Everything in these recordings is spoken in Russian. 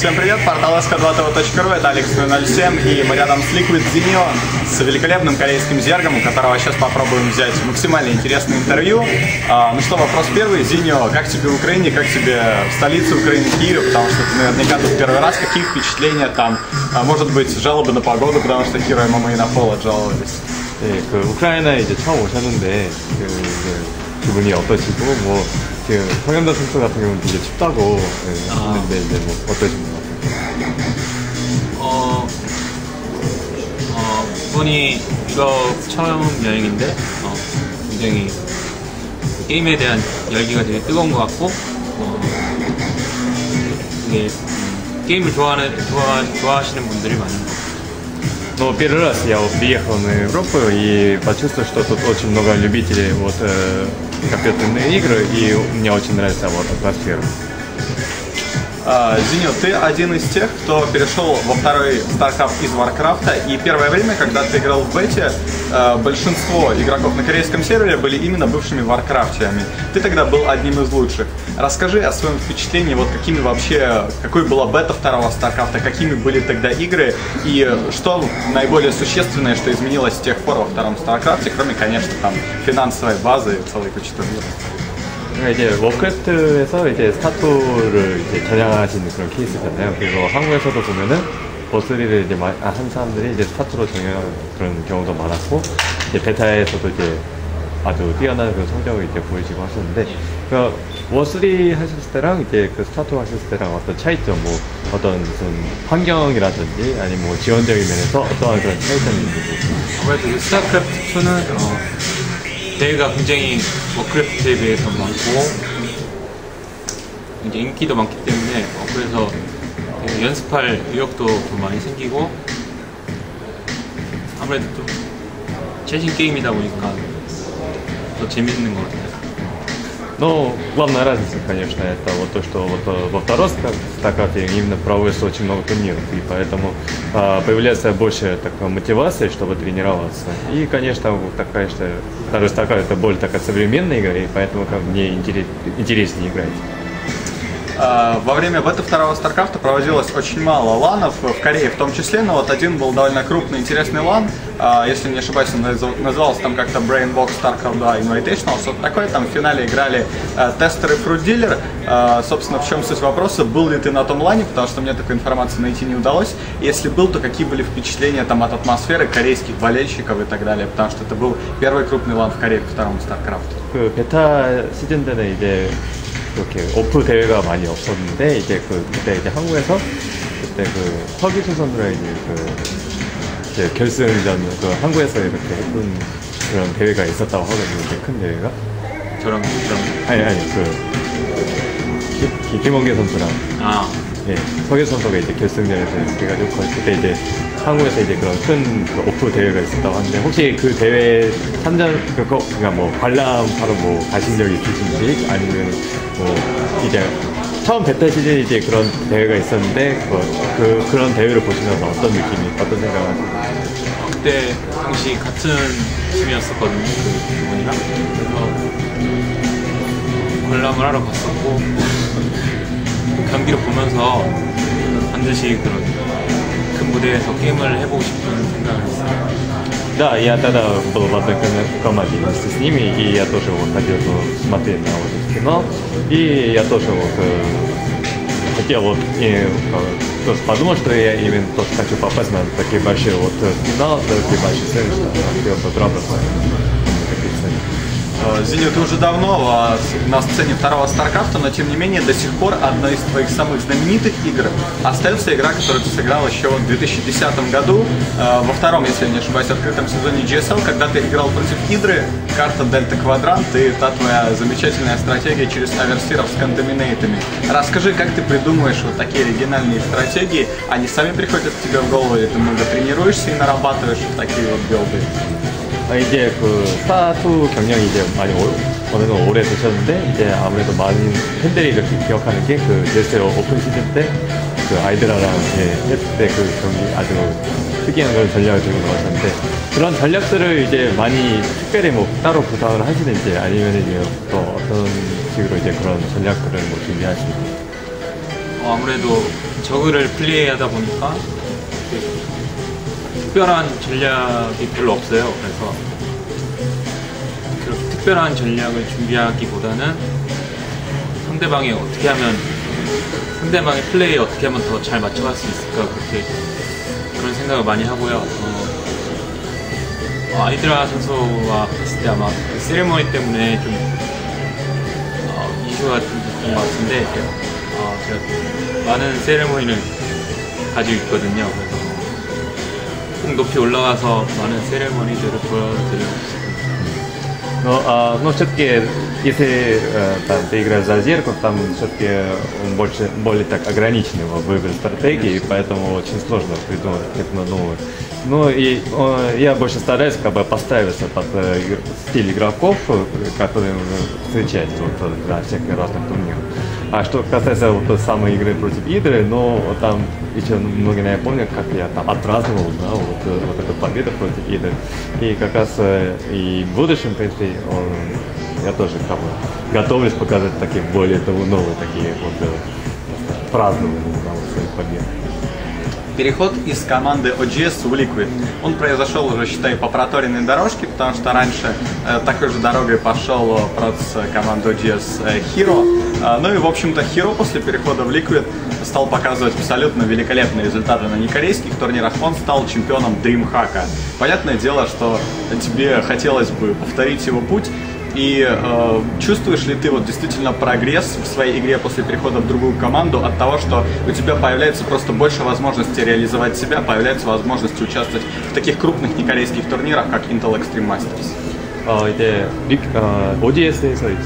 Всем привет, портал sk2tv.ru, это Алекс 007, и мы рядом с Liquid Zinio, с великолепным корейским зергом, у которого сейчас попробуем взять максимально интересное интервью. А, ну что, вопрос первый. Зиньо, как тебе в Украине, как тебе в столице Украины, Киеве, потому что ты наверняка тут первый раз, какие впечатления там, а, может быть, жалобы на погоду, потому что Хиро и Мама и на холод жаловались. 네, 그 우크라이나에 이제 처음 오셨는데 그 이제 기분이 어떠시고 뭐 지금 성현다 선수 같은 경우는 되게 춥다고 네, 하는데 이제 뭐 어떠신가요? 어, 어, 이번이 유럽 처음 여행인데, 어, 굉장히 그 게임에 대한 열기가 되게 뜨거운 것 같고, 어, 되게 음, 게임을 좋아하는, 좋아, 좋아하시는 분들이 많은 것 같아요. Но первый раз я вот приехал на Европу и почувствовал, что тут очень много любителей вот э, компьютерные игры и мне очень нравится вот атмосфера. А, Зиньо, ты один из тех, кто перешел во второй StarCraft из Варкрафта, и первое время, когда ты играл в бете, э, большинство игроков на корейском сервере были именно бывшими варкрафтиями. Ты тогда был одним из лучших. Расскажи о своем впечатлении, вот какими вообще, какой была бета второго StarCraft, какими были тогда игры, и что наиболее существенное, что изменилось с тех пор во втором StarCraft, кроме, конечно, там, финансовой базы и целой кучи турниров. 그러니까 이제 워크래프트에서 이제 스타투를 이제 전향하신 그런 케이스잖아요. 그리고 한국에서도 보면은 버스리를 이제 마- 아, 한 사람들이 이제 스타투로 전향하는 그런 경우도 많았고, 이제 베타에서도 이제 아주 뛰어난 그 성적을 이제 보이시고 하셨는데, 그 워스리 하셨을 때랑 이제 그 스타투 하셨을 때랑 어떤 차이점, 뭐 어떤 무슨 환경이라든지 아니면 뭐 지원적인 면에서 어떠한 그런 차이점이 있는지. 아무래도 이 스타크래프트 2는 어, 대회가 굉장히 워크래프트에 비해서 많고 이제 인기도 많기 때문에 어, 그래서 되게 연습할 의욕도 더 많이 생기고 아무래도 좀 최신 게임이다 보니까 더 재밌는 것 같아요. Ну, главная разница, конечно, это вот то, что вот э, во втором ста- стакате именно проводится очень много турниров, и поэтому а, появляется больше такой мотивации, чтобы тренироваться. И, конечно, такая, что второй стакат это более такая современная игра, и поэтому как, мне интерес- интереснее играть. А, Во время бета второго StarCraft проводилось очень мало ланов, в Корее в том числе, но вот один был довольно крупный, интересный лан, а, если не ошибаюсь, он назов- назывался там как-то Brainbox StarCraft 2 Invitational, что-то такое, там в финале играли э, тестеры Fruit Dealer, А, собственно, в чем суть вопроса, был ли ты на том лане, потому что мне такой информации найти не удалось, если был, то какие были впечатления там от атмосферы корейских болельщиков и так далее, потому что это был первый крупный лан в Корее по второму StarCraft. 그 베타 시즌 때는 이제 이렇게 오프 대회가 많이 없었는데 이제 그 그때 이제 한국에서 그때 그 서기수 선수랑 이제 그 이제 결승전 그 한국에서 이렇게 했던 그런 대회가 있었다고 하거든요. 큰 대회가. 저랑 저랑 아니 아니 그 김원계 선수랑 아 예, 서기수 선수가 이제 결승전에서 이렇게 해가지고 그- 그때 이제 한국에서 이제 그런 큰 그 오프 대회가 있었다고 하는데 혹시 그 대회参전 그거 그러니까 뭐 관람하러 뭐 가신 적 있으신지 아니면 뭐 이제 처음 베타 시즌 이제 그런 대회가 있었는데 그, 그 그런 대회를 보시면서 어떤 느낌이 어떤 생각하세요? 그때 당시 같은 팀이었었거든요 그 분이랑 그래서 관람을 하러 갔었고 그 경기를 보면서 반드시 그런 큰 무대에서 게임을 해보고 싶은 생각을 했어요. Да, я тогда был в одной ком- команде вместе с ними, и я тоже вот ходил ну, смотреть на вот это кино, и я тоже вот э, хотел вот и, э, просто подумал, что я именно тоже хочу попасть на такие большие вот э, финалы, на такие большие сцены, что я хотел бы Зиню, ты уже давно а, на сцене второго Старкрафта, но тем не менее до сих пор одной из твоих самых знаменитых игр остается игра, которую ты сыграл еще в 2010 году, э, во втором, если я не ошибаюсь, открытом сезоне GSL, когда ты играл против Идры, карта Дельта Квадрант и та твоя замечательная стратегия через оверсиров с кондоминейтами. Расскажи, как ты придумываешь вот такие оригинальные стратегии, они сами приходят к тебе в голову, или ты много тренируешься и нарабатываешь такие вот билды? 아, 이제 그 스타투 경력이 이제 많이 오, 어느 정도 오래 되셨는데 이제 아무래도 많은 팬들이 이렇게 기억하는 게그 제스테로 오픈 시즌 때 그 아이드라랑 예, 했을 때 그 경기 아주 특이한 그런 전략을 들고 나오셨는데 그런 전략들을 이제 많이 특별히 뭐 따로 구상을 하시는지 아니면 이제 또 어떤 식으로 이제 그런 전략들을 뭐 준비하시는지. 어, 아무래도 저그를 플레이하다 보니까 특별한 전략이 별로 없어요. 그래서 그렇게 특별한 전략을 준비하기보다는 상대방이 어떻게 하면 상대방의 플레이에 어떻게 하면 더 잘 맞춰갈 수 있을까 그렇게 그런 생각을 많이 하고요. 어, 어, 아이드라 선수와 했을 때 아마 그 세레머니 때문에 좀 어, 이슈가 좀 됐던 것 같은데 어, 제가 많은 세레머니를 가지고 있거든요. 그래서 꼭 높이 올라가서 많은 세레머니들을 보여드리고 싶습니다. Но, а, но все-таки, если э, там, ты играешь за зеркало, там все-таки он больше, более так ограниченный в выборе стратегии, поэтому очень сложно придумать какие-то новые. Ну и э, я больше стараюсь как бы подстраиваться под э, игр- стиль игроков, э, которые уже встречаются вот, э, на всяких разных турнирах. А что касается вот той самой игры против Идры, ну вот там еще многие, наверное, помнят, как я там отпраздновал, да, вот, э, вот эту победу против Идры. И как раз э, и в будущем, в принципе, он- я тоже как готовлюсь показать такие более того новые такие вот э, празднования да, вот своих побед. Переход из команды OGS в Liquid. Он произошел уже, считай, по проторенной дорожке, потому что раньше э, такой же дорогой пошел э, проц команды OGS э, Hero. А, ну и, в общем-то, Hero после перехода в Liquid стал показывать абсолютно великолепные результаты на некорейских турнирах. Он стал чемпионом DreamHack. Понятное дело, что тебе хотелось бы повторить его путь, и э, чувствуешь ли ты вот действительно прогресс в своей игре после перехода в другую команду от того, что у тебя появляется просто больше возможностей реализовать себя, появляется возможность участвовать в таких крупных некорейских турнирах, как Intel Extreme Masters? 어, 이제 릭, 어, OGS에서 이제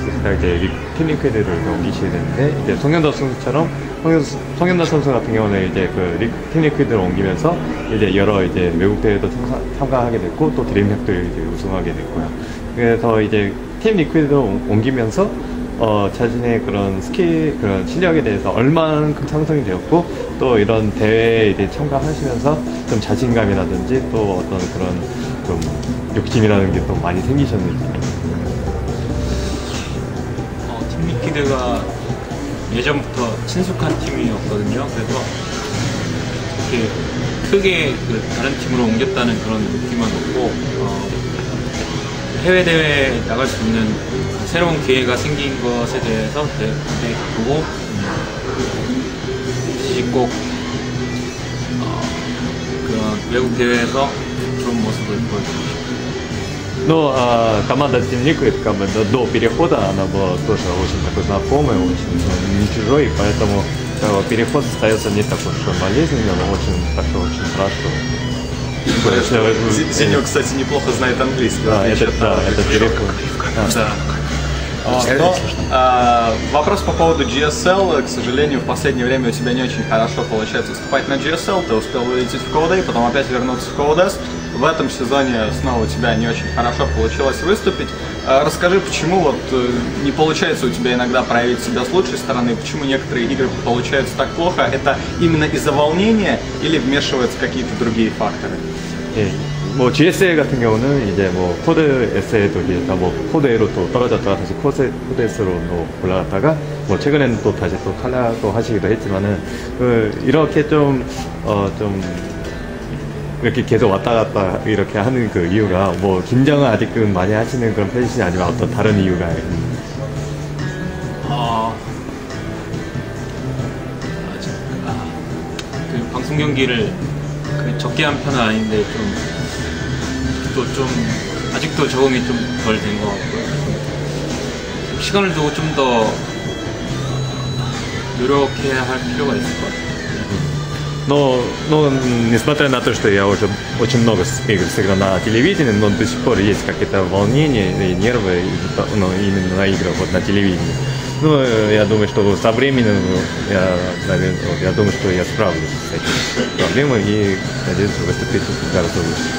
옮기시게 되는데 이제 송현덕 선수처럼 송현, 송현덕 선수 같은 경우는 이제 그릭 팀리퀴드를 옮기면서 이제 여러 이제 외국 대회도 참가, 참가 하게 됐고 또 드림팩도 이제 우승하게 됐고요. 그래서 이제 팀 리퀴드를 옮- 옮기면서 어, 자신의 그런 스킬, 그런 실력에 대해서 얼마만큼 상승이 되었고, 또 이런 대회에 이제 참가하시면서 좀 자신감이라든지 또 어떤 그런 좀 욕심이라는 게 또 많이 생기셨는지. 어, 팀 리퀴드가 예전부터 친숙한 팀이었거든요. 그래서 이렇게 크게 그 다른 팀으로 옮겼다는 그런 느낌은 없고 어, 해외 대회에 나갈 수 있는 새로운 기회가 생긴 것에 대해서 되게 기쁘고 음, 꼭 어, 그런 외국 대회에서 Ну, э, команда Team Liquid, как бы, до, перехода она была тоже очень такой знакомой, очень ну, не чужой, и поэтому э, как бы, переход остается не такой уж болезненным, но очень, такой, очень страшным. Э, Зиньо, кстати, неплохо знает английский. Да, это, да, это переход. Да. Но, а, вопрос по поводу GSL. К сожалению, в последнее время у тебя не очень хорошо получается выступать на GSL. Ты успел вылететь в CodeA, потом опять вернуться в CodeS. В этом сезоне снова у тебя не очень хорошо получилось выступить. А, Расскажи, почему вот э, не получается у тебя иногда проявить себя с лучшей стороны, почему некоторые игры получаются так плохо? Это именно из-за волнения или вмешиваются какие-то другие факторы? 예, 뭐 GSA 같은 경우는 이제 뭐 코드 S에도 이제 뭐 코드 A로 또 떨어졌다가 다시 코드, 코드 S로 또 올라갔다가 뭐 최근에는 또 다시 또 탈락도 하시기도 했지만은 그 이렇게 좀 어 좀 이렇게 계속 왔다 갔다 이렇게 하는 그 이유가 뭐 긴장을 아직은 많이 하시는 그런 편이시 아니면 어떤 다른 이유가 어, 아, 저, 아, 그 방송 경기를 그 적게 한 편은 아닌데 좀 또 좀 아직도 적응이 좀 덜 된 것 같고요. 좀 시간을 두고 좀 더 노력해야 할 필요가 있을 것 같아요. Но, но несмотря на то, что я уже очень много с- игр сыграл на телевидении, но до сих пор есть какие-то волнения и нервы из-за того- ну, именно на играх вот на телевидении. Ну, э, я думаю, что со временем э, я, наверное, вот я думаю, что я справлюсь с этим проблемой и надеюсь выступить гораздо лучше.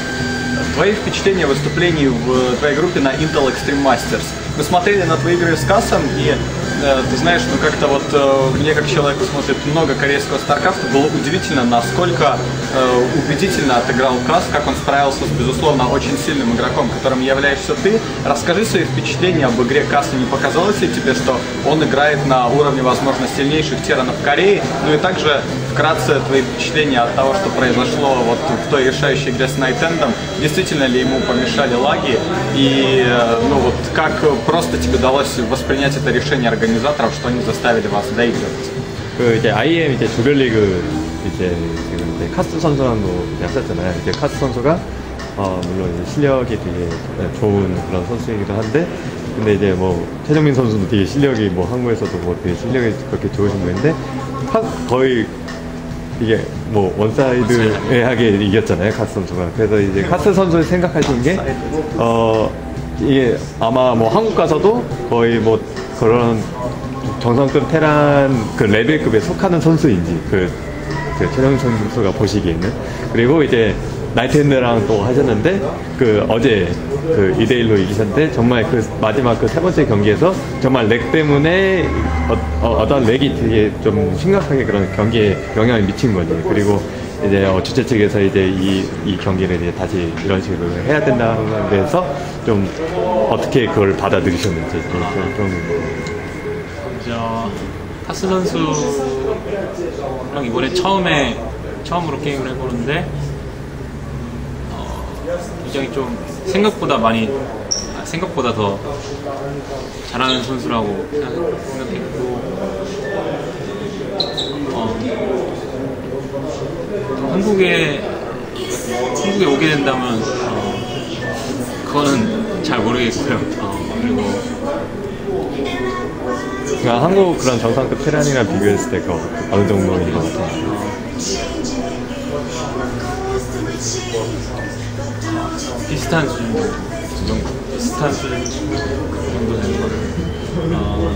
Твои впечатления выступлений в твоей группе на Intel Extreme Masters. Мы смотрели на твои игры с Кассом, и э, ты знаешь, ну как-то вот э, мне как человеку смотрит много корейского Старкрафта, было удивительно, насколько э, убедительно отыграл Касс, как он справился с, безусловно, очень сильным игроком, которым являешься ты. Расскажи свои впечатления об игре Касса, не показалось ли тебе, что он играет на уровне, возможно, сильнейших теранов Кореи, ну и также вкратце твои впечатления от того, что произошло вот в той решающей игре с Найтендом. Действительно ли ему помешали лаги? И э, ну вот как просто тебе удалось воспринять это решение организаторов, что они заставили вас доигрывать? 그 이제 IM 이제 조별리그 이제 지금 이제 카스 선수랑도 이제 하셨잖아요. 이제 카스 선수가 어 물론 이제 실력이 되게 좋은 그런 선수이기도 한데 근데 이제 뭐 최정민 선수도 되게 실력이 뭐 한국에서도 뭐 되게 실력이 그렇게 좋으신 분인데 카, 거의 이게 뭐 원사이드하게 이겼잖아요 카스 선수가. 그래서 이제 카스 선수 생각하시는 게어 이게 아마 뭐 한국 가서도 거의 뭐 그런 정상급 테란 그 레벨급에 속하는 선수인지 그, 그 최정 선수가 보시기에는. 그리고 이제 나이트핸드랑 또 하셨는데 그 어제 그 2대1로 이기셨는데 정말 그 마지막 그 세 번째 경기에서 정말 렉 때문에 어, 떤 렉이 되게 좀 심각하게 그런 경기에 영향을 미친 거지. 그리고 이제 어, 주최 측에서 이제 이, 이 경기를 이제 다시 이런 식으로 해야 된다는 데서 좀 어떻게 그걸 받아들이셨는지 좀, 좀저 타스 선수랑 이번에 처음에 처음으로 게임을 해보는데 어, 굉장히 좀 생각보다 많이 아, 생각보다 더 잘하는 선수라고 생각했고 어, 한국에 한국에 오게 된다면 어, 그거는 잘 모르겠고요. 어, 그리고 그러니까 한국 그런 정상급 테란이랑 비교했을 때 그 어느 정도인 것 같아요? 비슷한 수준 정도 비슷한 수준 정도 되는 것 같아요. 어,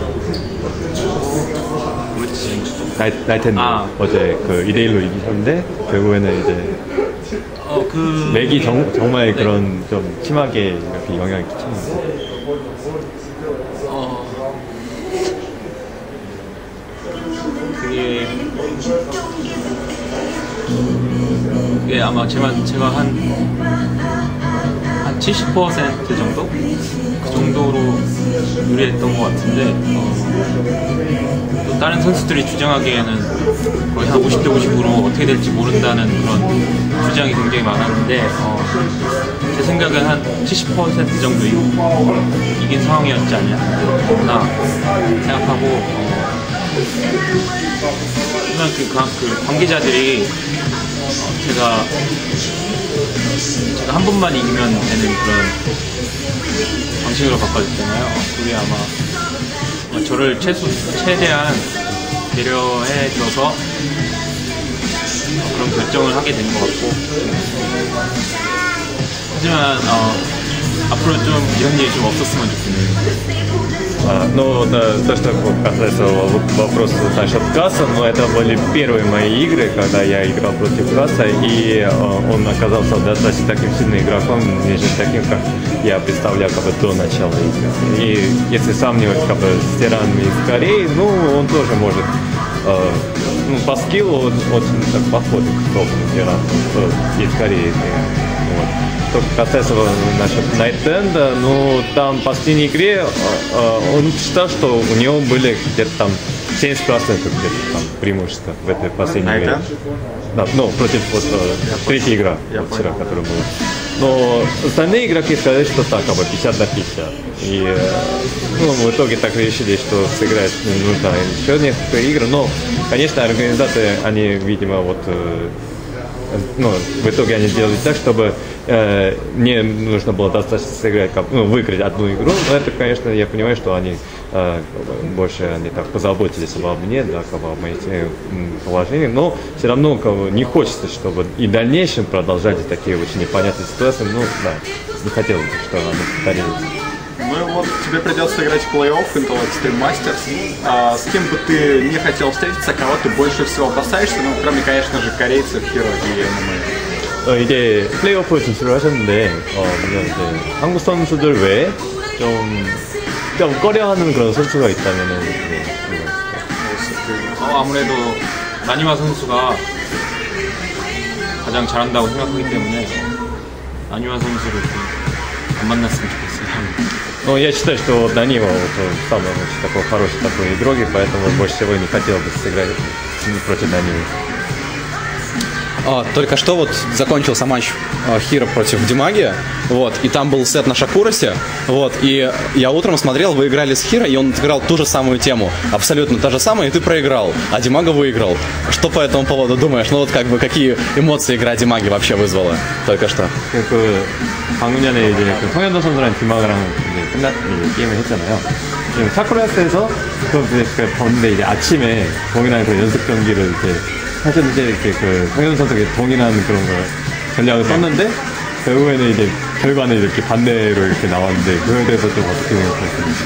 뭐지? 나이, 나이텐드 아. 어제 그 2대1로 이기셨는데 결국에는 이제 어, 그 맥이 정, 정말 네. 그런 좀 심하게 이렇게 영향을 끼치는 어, 그게 그게 아마 제가 제가 한한 70% 정도? 그 정도로 유리했던 것 같은데 어, 또 다른 선수들이 주장하기에는 거의 한 50대 50으로 어떻게 될지 모른다는 그런 주장이 굉장히 많았는데 어, 제 생각엔 한 70% 정도 이- 이긴 상황이었지 않나 생각하고 어, 하지만 그, 관- 그 관계자들이 어, 제가 제가 한 번만 이기면 되는 그런 방식으로 바꿔줬잖아요. 그게 아마 어, 저를 최소, 최대한 배려해 줘서 어, 그런 결정을 하게 된 것 같고 하지만 어, 앞으로 좀 이런 일이 좀 없었으면 좋겠네요. А, Ну, да, то, что касается вопроса насчет Касса, но это были первые мои игры, когда я играл против Касса, и э, он оказался достаточно таким сильным игроком, нежели таким, как я представлял как бы до начала игры. И если сравнивать как бы с тиранами из Кореи, ну, он тоже может э, ну, по скиллу он очень так подходит к топовым тиранам э, из Кореи. Вот. Что касается насчет Найтенда, ну там в последней игре э, э, он считал, что у него были где-то там 70% где-то там преимущества в этой последней игре. Да, ну, против вот э, третья игра Я вот вчера, которая была. Но остальные игроки сказали, что так, бы 50 на 50. И э, ну, в итоге так решили, что сыграть нужно еще несколько игр. Но, конечно, организации, они, видимо, вот ну, в итоге они сделали так, чтобы э, мне нужно было достаточно сыграть, ну, выиграть одну игру. Но это, конечно, я понимаю, что они э, больше они так позаботились обо мне, да, как бы о моем э, положении. Но все равно как не хочется, чтобы и в дальнейшем продолжались такие очень непонятные ситуации. Ну, да, не хотелось бы, чтобы они повторились. Ну и вот тебе придется играть в плей-офф Intel Extreme Masters. А, с кем бы ты не хотел встретиться, кого ты больше всего опасаешься, ну, кроме, конечно же, корейцев, Хиро и ММА. 어, 이제 플레이오프 진출을 하셨는데, 어, 물론 이제 한국 선수들 외에 좀, 좀 꺼려하는 그런 선수가 있다면은, 네, 그거. 어, 아무래도 나니마 선수가 가장 잘한다고 생각하기 때문에 나니마 선수를 좀 안 만났으면 좋겠어요. Ну, я считаю, что вот Данила вот, он самый очень такой хороший такой игрок, поэтому больше всего не хотел бы сыграть против Данилы. А, только что вот закончился матч а, Хира против Димаги, вот, и там был сет на Шакуросе, вот, и я утром смотрел, вы играли с Хиро, и он играл ту же самую тему, абсолютно та же самая, и ты проиграл, а Димага выиграл. Что по этому поводу думаешь? Ну вот как бы какие эмоции игра Димаги вообще вызвала только что? 그 방금 전에 이제 그 성현도 선수랑 디마그랑 이제 끝났 이제 게임을 했잖아요. 지금 사쿠라스에서 그, 그, 그 봤는데 이제 아침에 동일한 그 연습 경기를 이렇 게 하셨는데 이렇게 그 성현 선수가 동일한 그런 걸 전략을 썼는데 결국에는 이제 결과는 이렇게 반대로 이렇게 나왔는데 그거에 대해서 좀 어떻게 생각하시는지.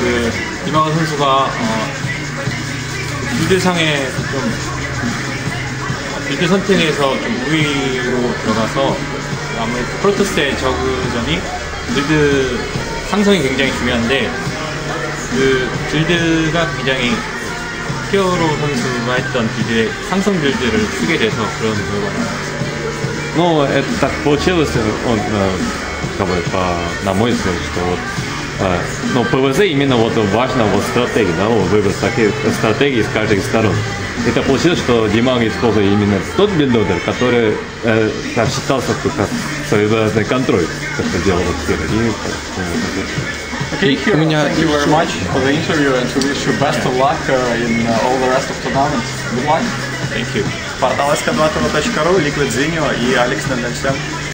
그 이마가 선수가 어, 빌드상에 좀 어, 빌드 선택에서 좀 우위로 들어가서 아무래도 프로토스의 저그전이 빌드 상성이 굉장히 중요한데 그 빌드가 굉장히 히어로 선수가 했던 빌드의 상성 빌드를 쓰게 돼서 그런 결과가 Ну, это так получилось, он, э, как бы, по, на мой взгляд, что вот, э, ну, ПВЗ именно вот важно вот стратегия, да, вот выбор стратегии, стратегии с каждой сторон. Это получилось, что Димаг использовал именно тот билдер, который э, так считался как своеобразный контроль, как это делал вот Хиро. И, э, Okay, У Hiro, меня thank you very еще- much for the interview and to wish you best of luck uh, in uh, all the rest of tournament. Good luck. Thank you. Портал sk2.ru, Liquid Zinio и Алекс Нендельсен.